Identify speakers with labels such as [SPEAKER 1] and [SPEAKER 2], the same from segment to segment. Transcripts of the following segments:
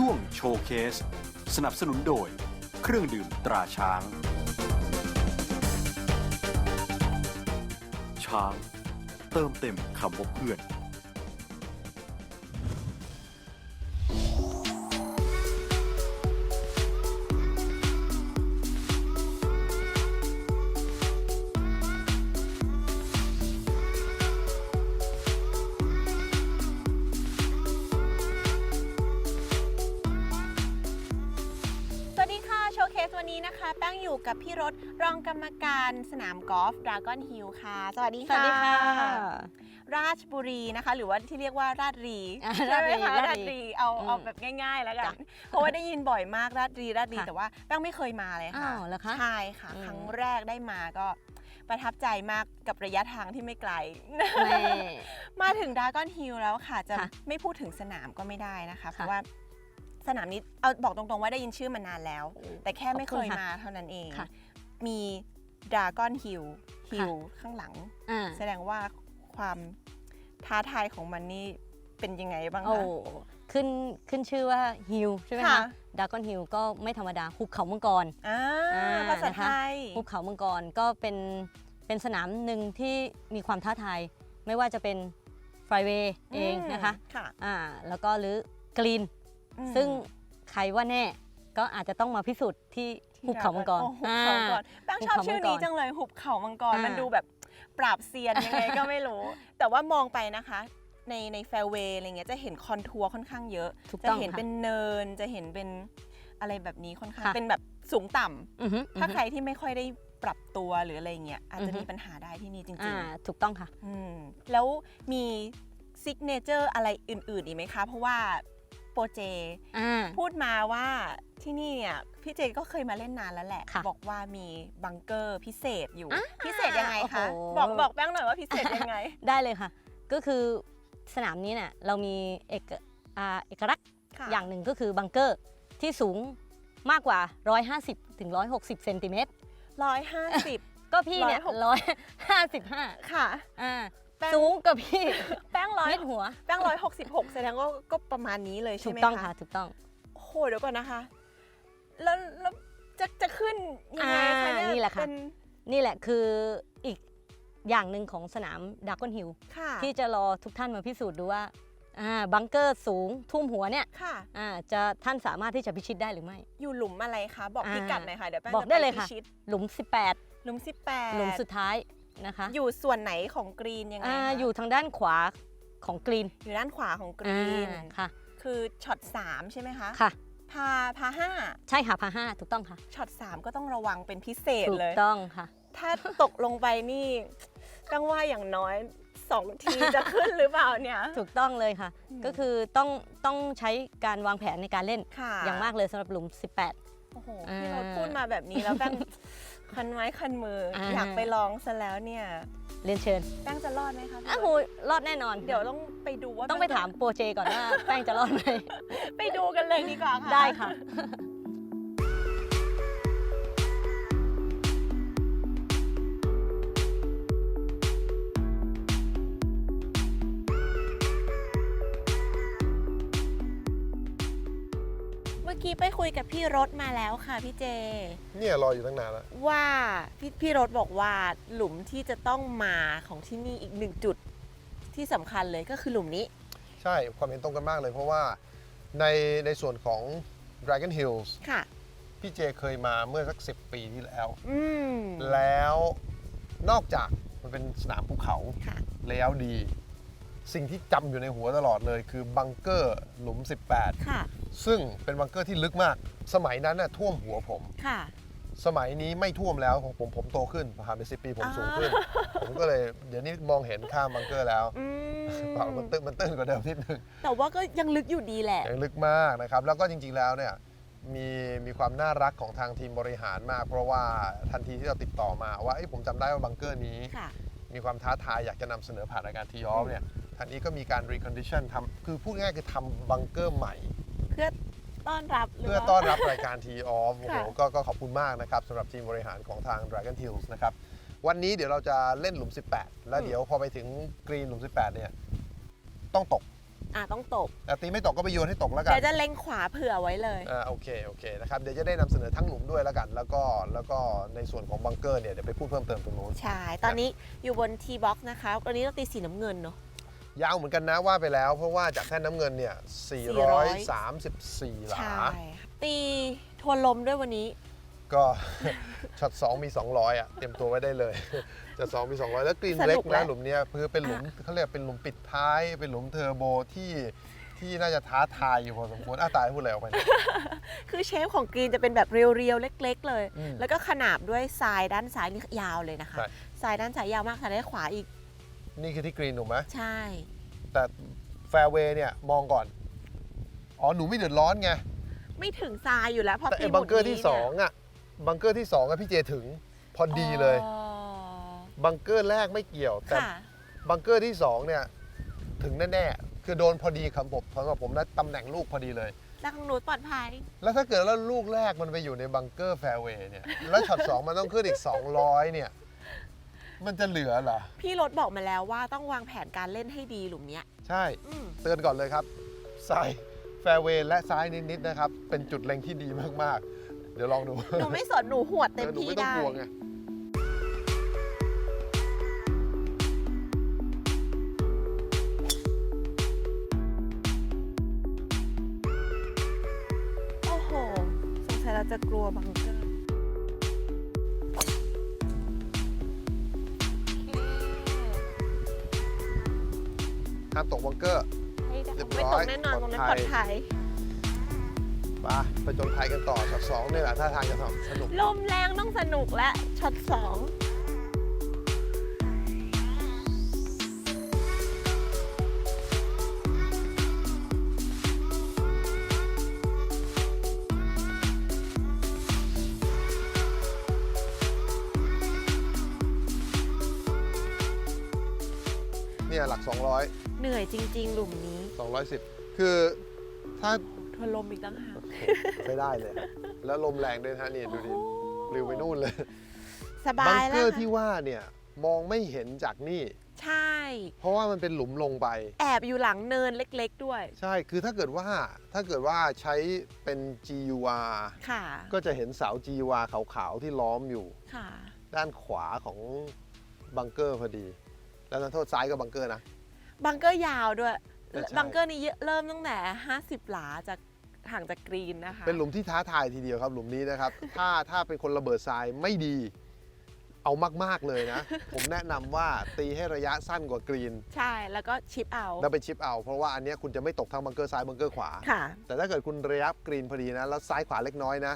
[SPEAKER 1] ช่วงโชว์เคส สนับสนุนโดย เครื่องดื่มตราช้าง ช้าง เติมเต็มคำว่าเพื่อน
[SPEAKER 2] แป้งอยู่กับพี่รถรองกรรมการสนามกอล์ฟดราก้อนฮิลค่ะ สวัสดี
[SPEAKER 3] สวั
[SPEAKER 2] ค่ะ
[SPEAKER 3] สดีค่ะ
[SPEAKER 2] ราชบุรีนะคะ หรือว่าที่เรียกว่าราชรี
[SPEAKER 3] อ่า
[SPEAKER 2] ใช่ไหมคะ
[SPEAKER 3] ราชรี
[SPEAKER 2] ราชรีเอา
[SPEAKER 3] อืม
[SPEAKER 2] เอาแบบง่าย ๆ แล้วกัน
[SPEAKER 3] จ้ะ
[SPEAKER 2] เพราะว่าได้ยินบ่อยมากราชรีราชรี
[SPEAKER 3] ค่ะ
[SPEAKER 2] แต่ว่าแป้งไม่เคยมาเลยค่ะ
[SPEAKER 3] อ้าวเหรอคะ
[SPEAKER 2] ใช่ค่ะ
[SPEAKER 3] อืม
[SPEAKER 2] ครั้งแรกได้มาก็ประทับใจมากกับระยะทางที่ไม่ไกล
[SPEAKER 3] แม่
[SPEAKER 2] มาถึงดราก้อนฮิลแล้วค่ะจะ
[SPEAKER 3] ค่ะ
[SPEAKER 2] ไม่พูดถึงสนามก็ไม่ได้นะคะ เพ
[SPEAKER 3] ค่ะ
[SPEAKER 2] ราะว่า สนามนี้เอาบอกตรงๆว่าได้ยินชื่อมานานแล้ว แต่แค่ไม่เคย
[SPEAKER 3] ขอบคุณค่ะ
[SPEAKER 2] มาเท่านั้นเอง
[SPEAKER 3] ค่ะ
[SPEAKER 2] มีดราก้อนฮิลฮิล
[SPEAKER 3] ค่ะ
[SPEAKER 2] ข้างหลัง
[SPEAKER 3] อ่า
[SPEAKER 2] แสดงว่าความท้าทายของมันนี่เป็นยังไงบ้าง
[SPEAKER 3] โอ้
[SPEAKER 2] คะ
[SPEAKER 3] ขึ้นขึ้นชื่อว่าฮิลใช่ไหม
[SPEAKER 2] ค่ะ
[SPEAKER 3] คะดากอนฮิลก็ไม่ธรรมดาหุบเขามังกร
[SPEAKER 2] อ่า
[SPEAKER 3] อ่า
[SPEAKER 2] ภาษา
[SPEAKER 3] นะคะ
[SPEAKER 2] ไทย
[SPEAKER 3] หุบเขามังกรก็เป็นเป็นสนามหนึ่งที่มีความท้าทาย ไม่ว่าจะเป็นไฟเวย์เองนะคะ
[SPEAKER 2] ค่ะ
[SPEAKER 3] อ่าแล้วก็หรือกรีน
[SPEAKER 2] อืม
[SPEAKER 3] ซึ่งใครว่าแน่ก็อาจจะต้องมาพิสูจน์ที่หุบเขามังกร
[SPEAKER 2] โอ้หุบเขามังกรแป้งชอบ
[SPEAKER 3] หุบเขามังกร
[SPEAKER 2] ชื่อนี้จังเลยหุบเขามังกร
[SPEAKER 3] อ่ามั
[SPEAKER 2] มันดูแบบปราบเซียนยังไงก็ไม่รู้ แต่ว่ามองไปนะคะ ในในแฟร์เวย์อะไรเงี้ยจะเห็นคอนทัวร์ค่อนข้างเยอะ
[SPEAKER 3] ถูก
[SPEAKER 2] จะ
[SPEAKER 3] ต้อง
[SPEAKER 2] เห็น
[SPEAKER 3] ค่ะ
[SPEAKER 2] เป็นเนินจะเห็นเป็นอะไรแบบนี้ค่อนข้าง
[SPEAKER 3] ค่ะ
[SPEAKER 2] เป็นแบบสูงต่ำ
[SPEAKER 3] อือฮึ
[SPEAKER 2] ถ้า
[SPEAKER 3] อือฮึ
[SPEAKER 2] ใครที่ไม่ค่อยได้ปรับตัวหรืออะไรเงี้ยอาจจะ
[SPEAKER 3] อือฮึ
[SPEAKER 2] มีปัญหาได้ที่นี่จริ
[SPEAKER 3] อ่าง
[SPEAKER 2] ๆ
[SPEAKER 3] ถูกต้องค่ะ
[SPEAKER 2] อืมแล้วมีซิกเนเจอร์อะไรอื่นๆอีกไหมคะ เพราะว่า โปรเจ
[SPEAKER 3] อ่า
[SPEAKER 2] พูดมาว่าที่นี่เนี่ยพี่เจก็เคยมาเล่นนานแล้วแหละ
[SPEAKER 3] ค่ะ
[SPEAKER 2] บอกว่ามีบังเกอร์พิเศษอยู่
[SPEAKER 3] อ่า
[SPEAKER 2] พิเศษยังไงคะ
[SPEAKER 3] โอ้โห
[SPEAKER 2] บอกบอกแป้งหน่อยว่าพิเศษยังไง
[SPEAKER 3] ได้เลยค่ะ ก็คือสนามนี้เนี่ยเรามีเอกอ่าเอกลักษณ์
[SPEAKER 2] ค่ะ
[SPEAKER 3] อย่างหนึ่งก็คือบังเกอร์ที่สูงมากกว่า 150ถึง160เซนติเมตร
[SPEAKER 2] ร้อยห้าสิบ
[SPEAKER 3] ก็พี่เนี่ย155
[SPEAKER 2] ค่ะ
[SPEAKER 3] อ่า
[SPEAKER 2] แป้ง
[SPEAKER 3] สูงกับพี่
[SPEAKER 2] แป้งร้อย
[SPEAKER 3] เม็ดหัว
[SPEAKER 2] แป้งร้อยหกสิบหกแสดงว่าก็ประมาณนี้เลยใช่
[SPEAKER 3] ถู
[SPEAKER 2] ไห
[SPEAKER 3] ก
[SPEAKER 2] ม
[SPEAKER 3] ต้องค่ะ ถูกต้อง
[SPEAKER 2] โอ้โหเดี๋ยวก่อนนะคะ แล้วแล้วจะจะขึ้นยังไงคะเนี่ย
[SPEAKER 3] อ่านี่แหละค่ะ
[SPEAKER 2] เป็น
[SPEAKER 3] นี่แหละคืออีกอย่างหนึ่งของสนามดากอนฮิล
[SPEAKER 2] ค่ะ
[SPEAKER 3] ที่จะรอทุกท่านมาพิสูจน์ดูว่าอ่าบังเกอร์สูงทุ่มหัวเนี่ย
[SPEAKER 2] ค่ะ
[SPEAKER 3] อ่าจะท่านสามารถที่จะพิชิตได้หรือไม่
[SPEAKER 2] อยู่หลุมอะไรคะ บอก
[SPEAKER 3] อ่า
[SPEAKER 2] พิกัดหน่อยค่ะ เดี๋ยวแป้ง
[SPEAKER 3] บอก
[SPEAKER 2] จะ
[SPEAKER 3] ได้
[SPEAKER 2] ไป
[SPEAKER 3] เลยค่ะ
[SPEAKER 2] พิชิต
[SPEAKER 3] หลุม
[SPEAKER 2] หลุม 18
[SPEAKER 3] 18หลุมสุดท้าย นะคะ
[SPEAKER 2] อยู่ส่วนไหนของกรีนยังไง
[SPEAKER 3] อ่า
[SPEAKER 2] คะ
[SPEAKER 3] อยู่ทางด้านขวาของกรีน
[SPEAKER 2] อยู่ด้านขวาของกรีน
[SPEAKER 3] อ่าค่ะ
[SPEAKER 2] คือช็อต3ใช่ไหมคะ
[SPEAKER 3] ค่ะ
[SPEAKER 2] พาพาห้า
[SPEAKER 3] ใช่ค่ะพาห้าถูกต้องค่ะ
[SPEAKER 2] ช็อต3ก็ต้องระวังเป็นพิเศษ
[SPEAKER 3] ถูก
[SPEAKER 2] เลย
[SPEAKER 3] ต้องค่ะ
[SPEAKER 2] ถ้าตกลงไปนี่ต้องว่าอย่างน้อยสองทีจะขึ้นหรือเปล่าเนี่ย
[SPEAKER 3] ถูกต้องเลยค่ะ
[SPEAKER 2] อืม
[SPEAKER 3] ก็คือต้องต้องใช้การวางแผนในการเล่น
[SPEAKER 2] ค่ะ
[SPEAKER 3] อย่างมากเลยสำหรับหลุม
[SPEAKER 2] โอ้โห
[SPEAKER 3] อ่า
[SPEAKER 2] พี่รถพูดมาแบบนี้แล้วแป้ง คันไม้คันมืออา อยากไปลองซะแล้วเนี่ย
[SPEAKER 3] เรียนเชิญ
[SPEAKER 2] แป้งจะรอดไหมคะพี่
[SPEAKER 3] อ้าว
[SPEAKER 2] ร
[SPEAKER 3] โห
[SPEAKER 2] ถ
[SPEAKER 3] รอดแน่นอน
[SPEAKER 2] เดี๋ยวต้องไปดูว่า
[SPEAKER 3] ต้องไปถามโปรเจก่อนว่า แป้งจะรอดไหม
[SPEAKER 2] ไปดูกันเลยดีกว่าค่ะ
[SPEAKER 3] ได้ค่ะ
[SPEAKER 2] กี้ไปคุยกับพี่รถมาแล้วค่ะพี่เจ
[SPEAKER 4] เนี่ยรออยู่ตั้งนานแล้ว
[SPEAKER 2] ว่าพี่พี่รถบอกว่าหลุมที่จะต้องมาของที่นี่อีกหนึ่งจุดที่สำคัญเลยก็คือหลุมนี้
[SPEAKER 4] ใช่ความเห็นตรงกันมากเลย เพราะว่าในในส่วนของ Dragon Hills
[SPEAKER 2] ค่ะ
[SPEAKER 4] พี่เจเคยมาเมื่อสัก 10 ปีที่แล้ว
[SPEAKER 2] อืม
[SPEAKER 4] แล้วนอกจากมันเป็นสนามภูเขา
[SPEAKER 2] ค่ะ
[SPEAKER 4] แล้วดี สิ่งที่จำอยู่ในหัวตลอดเลย คือบังเกอร์หลุม
[SPEAKER 2] ค่ะ
[SPEAKER 4] 18 ซึ่งเป็นบังเกอร์ที่ลึกมาก สมัยนั้นน่ะท่วมหัวผม
[SPEAKER 2] ค่ะ
[SPEAKER 4] สมัยนี้ไม่ท่วมแล้วของผมผมโตขึ้นผ่านไปสิปีผม
[SPEAKER 2] อ่า
[SPEAKER 4] สูงขึ้น ผมก็เลยเดี๋ยวนี้มองเห็นข้ามบังเกอร์แล้ว
[SPEAKER 2] อืม
[SPEAKER 4] เปล่ามันตื้นมันตื้นกว่าเดิมนิดนึง
[SPEAKER 2] แต่ว่าก็ยังลึกอยู่ดีแหละ
[SPEAKER 4] ยังลึกมากนะครับ แล้วก็จริงๆแล้วเนี่ยมีมีความน่ารักของทางทีมบริหารมาก เพราะว่าทันทีที่เราติดต่อมาว่าเอ้ยผมจำได้ว่าบังเกอร์นี้
[SPEAKER 2] ค่ะ
[SPEAKER 4] มีความท้าทายอยากจะนำเสนอผ่านรายการทีออฟเนี่ย ทางนี้ก็มีการรีคอนดิชันทำคือพูดง่ายๆคือทำบังเกอร์ใหม่
[SPEAKER 2] เพื่อต้อนรับหรื
[SPEAKER 4] เพื่อ
[SPEAKER 2] ว่า
[SPEAKER 4] ต้อนรับรายการทีออฟโอ้โห
[SPEAKER 2] ค่ะ
[SPEAKER 4] ก็ก็ขอบคุณมากนะครับสำหรับทีมบริหารของทาง Dragon Hills นะครับ วันนี้เดี๋ยวเราจะเล่นหลุม 18 แล้วเดี๋ยวพอไปถึงกรีนหลุม 18 เนี่ย ต้องตก
[SPEAKER 2] อะต้องตก
[SPEAKER 4] แต่ตีไม่ตกก็ไปโยนให้ตกแล้วกั
[SPEAKER 2] เดี๋
[SPEAKER 4] น
[SPEAKER 2] ยวจะเล็งขวาเผื่อไว้เลย
[SPEAKER 4] อ่าโอเคโอเคนะครับเดี๋ยวจะได้นำเสนอทั้งหลุมด้วยแล้วกัน แล้วก็แล้วก็ในส่วนของบังเกอร์เนี่ยเดี๋ยวไปพูดเพิ่มเติมตรงนู้น
[SPEAKER 2] ใช่ ตอนนี้อยู่บนทีบ็อกนะคะ ตอนนี้เราตีสีน้ำเงินเนาะ
[SPEAKER 4] ยาวเหมือนกันนะว่าไปแล้ว เพราะว่าจากแท่นน้ำเงินเนี่ย 434 หลา
[SPEAKER 2] ใช่ค่ะตีทวนลมด้วยวันนี้
[SPEAKER 4] ก็ ช็อต2มี 200 อะ เตรียมตัวไว้ได้เลย จะ2มี 200 แล้วกรีน
[SPEAKER 2] สนุก
[SPEAKER 4] เล็ก
[SPEAKER 2] แห
[SPEAKER 4] นะ
[SPEAKER 2] ละ
[SPEAKER 4] หลุมเนี้ยคือเป็นหลุมเขาเรียกเป็นหลุมปิดท้าย เป็นหลุมเทอร์โบที่ที่น่าจะท้าทายอยู่พอสมควรอ้าตายพูดอะไรออกไปเนี่ย
[SPEAKER 2] คือเชฟของกรีนจะเป็นแบบเรียวๆ เล็ก ๆ เลย
[SPEAKER 4] อืม
[SPEAKER 2] แล้วก็ขนาบด้วยทรายด้านซ้ายนี่ยาวเลยนะคะ
[SPEAKER 4] ใช่
[SPEAKER 2] ทรายด้านซ้ายยาวมากค่ะด้านขวาอีก
[SPEAKER 4] นี่คือที่กรีนถูกไหม
[SPEAKER 2] ใช่
[SPEAKER 4] แต่แฟร์เวย์เนี่ยมองก่อน อ๋อหนูไม่เดือดร้อนไง
[SPEAKER 2] ไม่ถึงทรายอยู่แล้วเพราะ
[SPEAKER 4] แต่
[SPEAKER 2] ตี
[SPEAKER 4] ไอ้
[SPEAKER 2] หม
[SPEAKER 4] บั
[SPEAKER 2] ด
[SPEAKER 4] งเกอร์ที่
[SPEAKER 2] นี้นี่ย
[SPEAKER 4] 2อะ บังเกอร์ที่2อะพี่เจถึงพอดีเลย
[SPEAKER 2] อ๋อ
[SPEAKER 4] บังเกอร์แรกไม่เกี่ยว แต่
[SPEAKER 2] ค่ะ
[SPEAKER 4] บังเกอร์ที่2เนี่ยถึงแน่ๆ คือโดนพอดีครับผมสำหรับผมนะตำแหน่งลูกพอดีเลย
[SPEAKER 2] แล้วของหนูปลอดภัย
[SPEAKER 4] แล้วถ้าเกิดแล้วลูกแรกมันไปอยู่ในบังเกอร์แฟร์เวย์เนี่ย แล้วช็อต2มันต้องขึ้นอีก 200 เนี่ย มันจะเหลือเหรอ
[SPEAKER 2] พี่รถบอกมาแล้วว่าต้องวางแผนการเล่นให้ดีหลุมเนี้ย
[SPEAKER 4] ใช่
[SPEAKER 2] อืม
[SPEAKER 4] เตือนก่อนเลยครับซ้ายแฟร์เวย์และซ้ายนิดๆนะครับ เป็นจุดเล็งที่ดีมากๆ เดี๋ยวลองดู
[SPEAKER 2] หนูไม่สนหนูหวดเต็ม
[SPEAKER 4] ออหนู
[SPEAKER 2] ที่
[SPEAKER 4] ไม่ต้อง
[SPEAKER 2] ได้
[SPEAKER 4] กลัวไง
[SPEAKER 2] โอ้โห สงสัยเราจะกลัวบัง
[SPEAKER 4] ห้ามตกบังเกอร์
[SPEAKER 2] โอเค
[SPEAKER 4] เรี
[SPEAKER 2] ไม่
[SPEAKER 4] ยบ
[SPEAKER 2] ไม่
[SPEAKER 4] ร้
[SPEAKER 2] ต
[SPEAKER 4] อกย
[SPEAKER 2] แน่นอน
[SPEAKER 4] ป
[SPEAKER 2] ต
[SPEAKER 4] ล
[SPEAKER 2] ร
[SPEAKER 4] องด
[SPEAKER 2] นั้น
[SPEAKER 4] ภั
[SPEAKER 2] ปลอยดภัย
[SPEAKER 4] ไปไปจนภัยกันต่อช็อตสองนี่แหละท่าทางจะสนุก
[SPEAKER 2] ลมแรงต้องสนุกและช็อตสอง
[SPEAKER 4] เห
[SPEAKER 2] นื่อยจริง ๆ หลุมนี้
[SPEAKER 4] 210 คือถ้า
[SPEAKER 2] ทวนลมอีกตั้งหาก
[SPEAKER 4] ไม่ได้เลยแล้วลมแรงด้วยนะฮะนี่ดูดิปลิวไปนู่นเลย
[SPEAKER 2] สบา
[SPEAKER 4] บัง
[SPEAKER 2] ย
[SPEAKER 4] เก
[SPEAKER 2] แล้
[SPEAKER 4] อ
[SPEAKER 2] ว
[SPEAKER 4] ร์ที่ว่าเนี่ยมองไม่เห็นจากนี่
[SPEAKER 2] ใช่
[SPEAKER 4] เพราะว่ามันเป็นหลุมลงไป
[SPEAKER 2] แอบอยู่หลังเนินเล็ก ๆ ด้วย
[SPEAKER 4] ใช่คือถ้าเกิดว่าถ้าเกิดว่าใช้เป็น GUR
[SPEAKER 2] ค่ะ
[SPEAKER 4] ก็จะเห็นเสา GUR ขาวๆ ที่ล้อมอยู่
[SPEAKER 2] ค่ะ
[SPEAKER 4] ด้านขวาของบังเกอร์พอดี แล้วนันโทษซ้ายก็บังเกอร์นะ
[SPEAKER 2] บังเกอร์ยาวด้วย
[SPEAKER 4] ใช่
[SPEAKER 2] บังเกอร์นี้เยอะเริ่มตั้งแต่ 50 หลาจากห่างจากกรีนนะคะ
[SPEAKER 4] เป็นหลุมที่ท้าทายทีเดียวครับหลุมนี้นะครับ ถ้าถ้าเป็นคนระเบิดทรายไม่ดี เอามากๆเลยนะ ผมแนะนำว่าตีให้ระยะสั้นกว่ากรีน
[SPEAKER 2] ใช่แล้วก็ชิปเอา
[SPEAKER 4] แล้วไปชิปเอา เพราะว่าอันเนี้ยคุณจะไม่ตกทั้งบังเกอร์ซ้ายบังเกอร์ขวา
[SPEAKER 2] ค่ะ
[SPEAKER 4] แต่ถ้าเกิดคุณระยะกรีนพอดีนะ แล้วซ้ายขวาเล็กน้อยนะ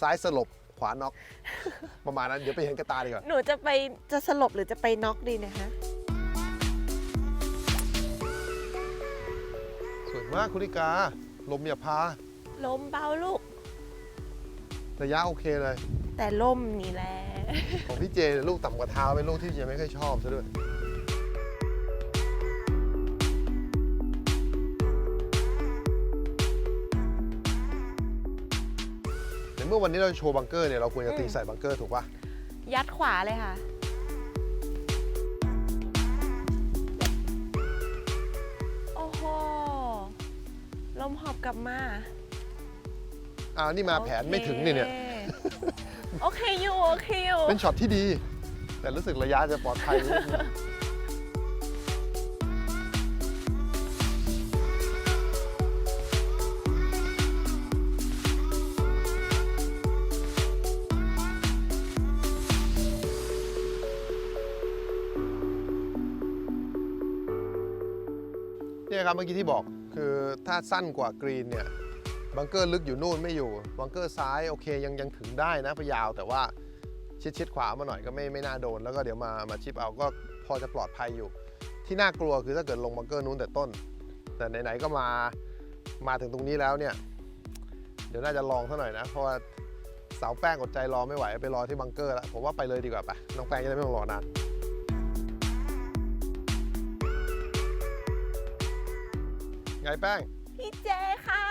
[SPEAKER 4] ซ้ายสลบขวาน็อก ประมาณนั้นเดี๋ยวไปเห็นกระตาดีกว่า
[SPEAKER 2] หนูจะไปจะสลบหรือจะไปน็อกดีนะคะ
[SPEAKER 4] มากคุณลิกา ลมอย่าพา
[SPEAKER 2] ลมเบาลูก
[SPEAKER 4] ระยะโอเคเลย
[SPEAKER 2] แต่ล่มนี่แหละ
[SPEAKER 4] ของพี่เจเนี่ยลูกต่ำกว่าเท้าเป็นลูกที่เจไม่ค่อยชอบซะด้วย ในเมื่อวันนี้เราโชว์บังเกอร์เนี่ยเราควรจะตี
[SPEAKER 2] อืม
[SPEAKER 4] ใส่บังเกอร์ถูกปะ
[SPEAKER 2] ยัดขวาเลยค่ะ มหอบกลับมา
[SPEAKER 4] อ้าวนี่มาแผนไม่ถึงนี่เนี่ย
[SPEAKER 2] โอเคอยู่โอเคอยู่
[SPEAKER 4] เป็นช็อตที่ดี แต่รู้สึกระยะจะปลอดภัยนิดนึงเนี่ยครับเมื่อกี้ที่บอก คือถ้าสั้นกว่ากรีนเนี่ยบังเกอร์ลึกอยู่นู่นไม่อยู่บังเกอร์ซ้ายโอเคยังยังถึงได้นะพยาว แต่ว่าชิดชิดขวามาหน่อยก็ไม่ไม่น่าโดน แล้วก็เดี๋ยวมามาชิปเอาก็พอจะปลอดภัยอยู่ ที่น่ากลัวคือถ้าเกิดลงบังเกอร์นู้นแต่ต้น แต่ไหนๆก็มามาถึงตรงนี้แล้วเนี่ย เดี๋ยวน่าจะลองซะหน่อยนะ เพราะว่าสาวแป้งอดใจรอไม่ไหวไปรอที่บังเกอร์แล้วผมว่าไปเลยดีกว่าปะน้องแป้งจะได้ไม่ต้องรอนาน ไงแป้ง
[SPEAKER 2] พี่เจค่ะ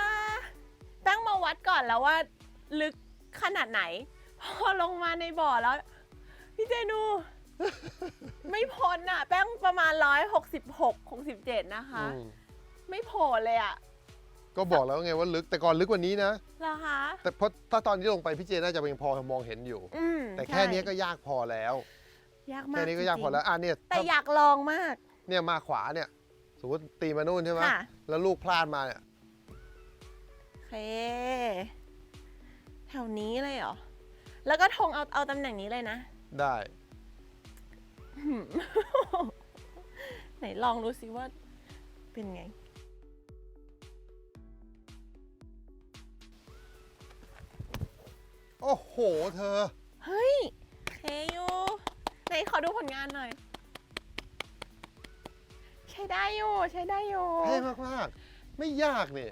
[SPEAKER 2] แป้งมาวัดก่อนแล้วว่าลึกขนาดไหน พอลงมาในบ่อแล้ว พี่เจดู ไม่พ้นอะ แป้งประมาณ166 67นะคะ
[SPEAKER 4] อืม
[SPEAKER 2] ไม่โผล่เลยอะ
[SPEAKER 4] ก็บอกแล้วไงว่าลึกแต่ก่อนลึกกว่านี้นะ
[SPEAKER 2] เหรอคะ
[SPEAKER 4] แต่เพราะถ้าตอนที่ลงไปพี่เจน่าจะยังพอมองเห็นอยู่
[SPEAKER 2] อืม
[SPEAKER 4] แต่แค่
[SPEAKER 2] ใช่
[SPEAKER 4] นี้ก็ยากพอแล้ว
[SPEAKER 2] ยากมาก
[SPEAKER 4] แค่นี้ก็ยาก
[SPEAKER 2] จริงๆ
[SPEAKER 4] พอแล้วอะเนี่ย
[SPEAKER 2] แต่
[SPEAKER 4] ถ้า
[SPEAKER 2] อยากลองมาก
[SPEAKER 4] เนี่ยมาขวาเนี่ยส มมติตีมานู่นใช่ไหม
[SPEAKER 2] ค่ะ
[SPEAKER 4] แล้วลูกพลาดมาเนี่ย
[SPEAKER 2] โอเค แถวนี้เลยเหรอ แล้วก็ธงเอาเอาตำแหน่งนี้เลยนะ
[SPEAKER 4] ได้
[SPEAKER 2] หืม ไหนลองดูซิว่า เป็นไง
[SPEAKER 4] โอ้โห เธอ
[SPEAKER 2] เฮ้ยเทยูไหนขอดูผลงานหน่อยใช้ ได้อยู่ใช้ได้อยู่
[SPEAKER 4] เท่มากๆ ไม่ยากนี่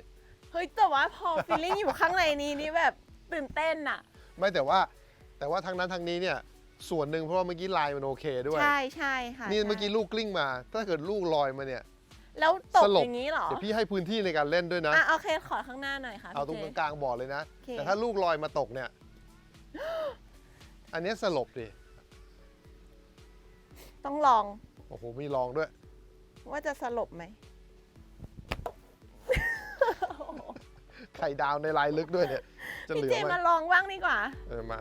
[SPEAKER 2] เฮ้ยแต่ว่าพอฟีลลิ่งอยู่ข้างในนี้นี่แบบตื่นเต้นอะ
[SPEAKER 4] ไม่แต่ว่าแต่ว่าทางนั้นทางนี้เนี่ยส่วนหนึ่งเพราะว่าเมื่อกี้ลายมันโอเคด้วย
[SPEAKER 2] ใช่ใช่ค่ะ
[SPEAKER 4] นี่
[SPEAKER 2] ใช่
[SPEAKER 4] เมื่อกี้ลูกกลิ้งมา ถ้าเกิดลูกลอยมาเนี่ย
[SPEAKER 2] แล้วตก
[SPEAKER 4] สลบ
[SPEAKER 2] อย่างนี้เหรอ
[SPEAKER 4] เดี๋ยวพี่ให้พื้นที่ในการเล่นด้วยนะ
[SPEAKER 2] อะโอเคขอข้างหน้าหน่อยค่ะ
[SPEAKER 4] เอาตรง
[SPEAKER 2] พี่
[SPEAKER 4] ก
[SPEAKER 2] เจ
[SPEAKER 4] ลางๆบอร์ดเลยนะ
[SPEAKER 2] โอเค
[SPEAKER 4] แต่ถ้าลูกลอยมาตกเนี่ย อันเนี้ยสลบดิ
[SPEAKER 2] ต้องลอง
[SPEAKER 4] โอ้โห มีลองด้วย
[SPEAKER 2] ว่าจะสลบไหม
[SPEAKER 4] ไข่ดาวในลายลึกด้วยเนี่ย จะเห
[SPEAKER 2] พี่
[SPEAKER 4] ลือ
[SPEAKER 2] เจ
[SPEAKER 4] ไหม
[SPEAKER 2] มาลองบ้างดีกว่า
[SPEAKER 4] เออมา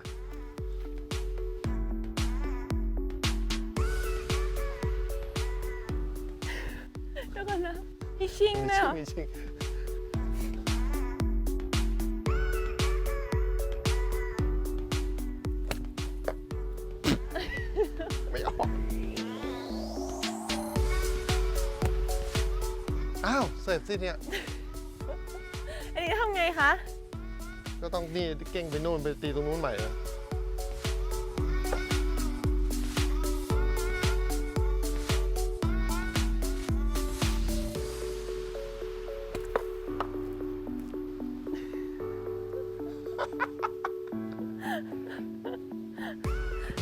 [SPEAKER 2] เดี๋ยวก่อนนะพี่ชิง
[SPEAKER 4] มี
[SPEAKER 2] เนี่ย
[SPEAKER 4] ชิ
[SPEAKER 2] เหรงอ
[SPEAKER 4] มีชิง ร็จสิเนี่ย
[SPEAKER 2] อันนี้ทำไงคะ
[SPEAKER 4] ก็ต้องนี่เก่งไปนู่นไปตีตรงนู้นใหม่เลย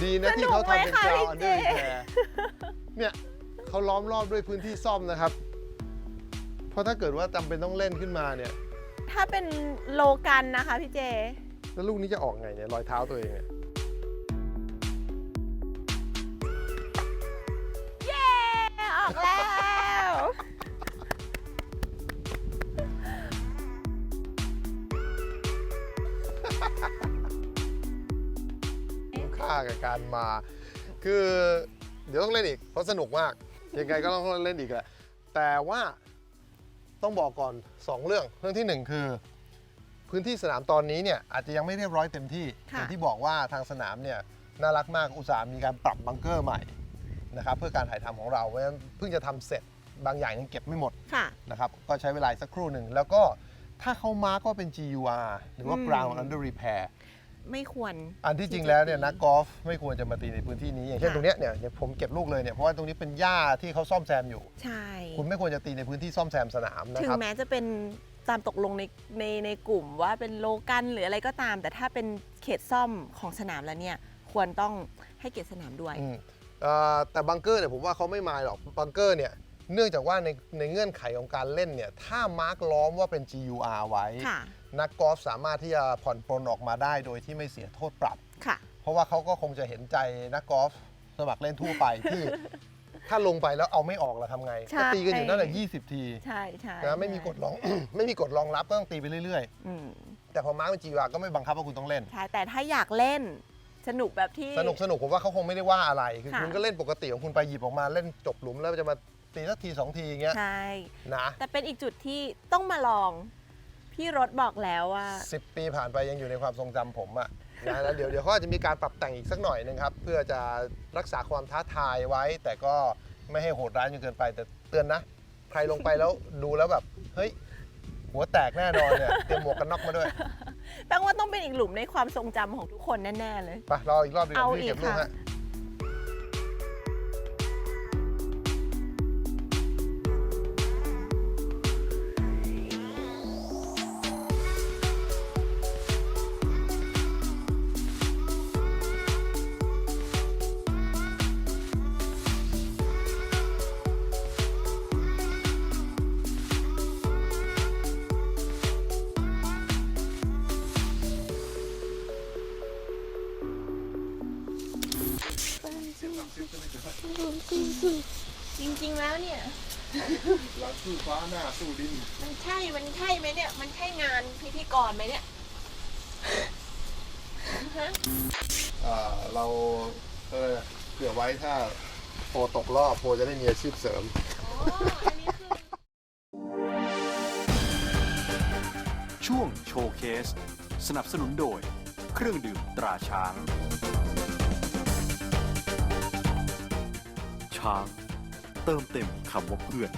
[SPEAKER 4] ดีนะที่เขาทำเป็น
[SPEAKER 2] สนุกไหมคะ
[SPEAKER 4] กราว
[SPEAKER 2] พี่
[SPEAKER 4] อัน
[SPEAKER 2] เจ
[SPEAKER 4] เดอร์แพรเนี่ยเขาล้อมรอบด้วยพื้นที่ซ่อมนะครับ เพราะถ้าเกิดว่าจำเป็นต้องเล่นขึ้นมาเนี่ย
[SPEAKER 2] ถ้าเป็นโลกันนะคะพี่เจ
[SPEAKER 4] แล้วลูกนี้จะออกไงเนี่ยรอยเท้าตัวเองเนี่ย
[SPEAKER 2] เย้ ออกแล้ว
[SPEAKER 4] คุ้มค่ากับการมา คือเดี๋ยวต้องเล่นอีก เพราะสนุกมากยังไงก็ต้องเล่นอีกแหละแต่ว่า ต้องบอกก่อน 2 เรื่อง เรื่องที่ 1 คือ พื้นที่สนามตอนนี้เนี่ยอาจจะยังไม่เรียบร้อยเต็มที่
[SPEAKER 2] ค่ะ
[SPEAKER 4] อย่างที่บอกว่าทางสนามเนี่ยน่ารักมากอุตสาห์มีการปรับบังเกอร์ใหม่นะครับเพื่อการถ่ายทำของเราเพราะฉะนั้นเพิ่งจะทำเสร็จบางอย่างยังเก็บไม่หมด
[SPEAKER 2] ค่ะ
[SPEAKER 4] นะครับก็ใช้เวลาสักครู่หนึ่งแล้วก็ถ้าเขามาร์กก็เป็น GUR หรือว่า
[SPEAKER 2] อืม
[SPEAKER 4] Ground Under Repair
[SPEAKER 2] ไม่ควร
[SPEAKER 4] อันที่จริงแล้วเนี่ยนักกอล์ฟไม่ควรจะมาตีในพื้นที่นี้อย่างเช่น
[SPEAKER 2] ค่ะ
[SPEAKER 4] ตรงเนี้ยเนี่ยเนี่ยผมเก็บลูกเลยเนี่ยเพราะว่าตรงนี้เป็นหญ้าที่เขาซ่อมแซมอยู่
[SPEAKER 2] ใช่
[SPEAKER 4] คุณไม่ควรจะตีในพื้นที่ซ่อมแซมสนามนะ
[SPEAKER 2] ถึ
[SPEAKER 4] ค
[SPEAKER 2] ง
[SPEAKER 4] รับ
[SPEAKER 2] แม้จะเป็นตามตกลงในในในกลุ่มว่าเป็นโลกันหรืออะไรก็ตาม แต่ถ้าเป็นเขตซ่อมของสนามแล้วเนี่ย ควรต้องให้เกียรติสนามด้วย
[SPEAKER 4] อืมเอ่อแต่บังเกอร์เนี่ยผมว่าเขาไม่มายหรอกบังเกอร์เนี่ยเนื่องจากว่าในในเงื่อนไขของการเล่นเนี่ยถ้ามาร์กล้อมว่าเป็น GUR ไว้
[SPEAKER 2] ค่ะ
[SPEAKER 4] นักกอล์ฟสามารถที่จะผ่อนปลนออกมาได้โดยที่ไม่เสียโทษปรับ
[SPEAKER 2] ค่ะ
[SPEAKER 4] เพราะว่าเขาก็คงจะเห็นใจนักกอล์ฟสมัครเล่นทั่วไปที่ ถ้าลงไปแล้วเอาไม่ออกล่ะทำไง
[SPEAKER 2] ใช่
[SPEAKER 4] ก็ตีกันอยู่นั่นแหละ20 ที
[SPEAKER 2] ใช่ใช่
[SPEAKER 4] นะไม่มีกฎรอง ไม่มีกฎรองรับก็ต้องตีไปเรื่อย
[SPEAKER 2] อืม
[SPEAKER 4] ๆ แต่พอมาร์กเป็น GUR ก็ไม่บังคับว่าคุณต้องเล่น
[SPEAKER 2] ใช่แต่ถ้าอยากเล่นสนุกแบบที่
[SPEAKER 4] สนุกสนุกผมว่าเขาคงไม่ได้ว่าอะไร คือ
[SPEAKER 2] ค่ะ
[SPEAKER 4] คุณก็เล่นปกติของคุณไปหยิบออกมาเล่นจบหลุมแล้วจะมาตีสักทีสองทีอย่างเงี้ย
[SPEAKER 2] ใช่
[SPEAKER 4] นะ
[SPEAKER 2] แต่เป็นอีกจุดที่ต้องมาลอง พี่รถบอกแล้วว่า
[SPEAKER 4] สิบปีผ่านไปยังอยู่ในความทรงจำผมอะนะแล้วเดี๋ยวเดี๋ยวเขาอาจจะมีการปรับแต่งอีกสักหน่อยหนึงครับ เพื่อจะรักษาความท้าทายไว้ แต่ก็ไม่ให้โหดร้ายจนเกินไป แต่เตือนนะ ใครลงไปแล้วดูแล้วแบบ เฮ้ย หัวแตกแน่นอนเนี่ยเตรียมหมวกกันน็อกมาด้วย
[SPEAKER 2] แปลว่าต้องเป็นอีกหลุมในความทรงจำของทุกคนแน่ ๆ เลย
[SPEAKER 4] ไปรออีกรอบดีกว่า
[SPEAKER 2] เอา
[SPEAKER 4] พี่เก็บ
[SPEAKER 2] อีก
[SPEAKER 4] ลูก
[SPEAKER 2] ค่ะ
[SPEAKER 4] ฮะ สู้ฟ้าหน้าสู้ดิน
[SPEAKER 2] มันใช่ มันใช่ไหมเนี่ย มันใช่งานพิธีกรไหมเนี่ยฮะ
[SPEAKER 4] อ่าเราเออเผื่อไว้ถ้าโพตกรอบโพจะได้มีอาชีพเสริม
[SPEAKER 2] อ๋อ อันนี้คือ
[SPEAKER 1] ช่วงโชว์เคส สนับสนุนโดย เครื่องดื่มตราช้าง ช้าง เติมเต็มคำว่าเพื่อน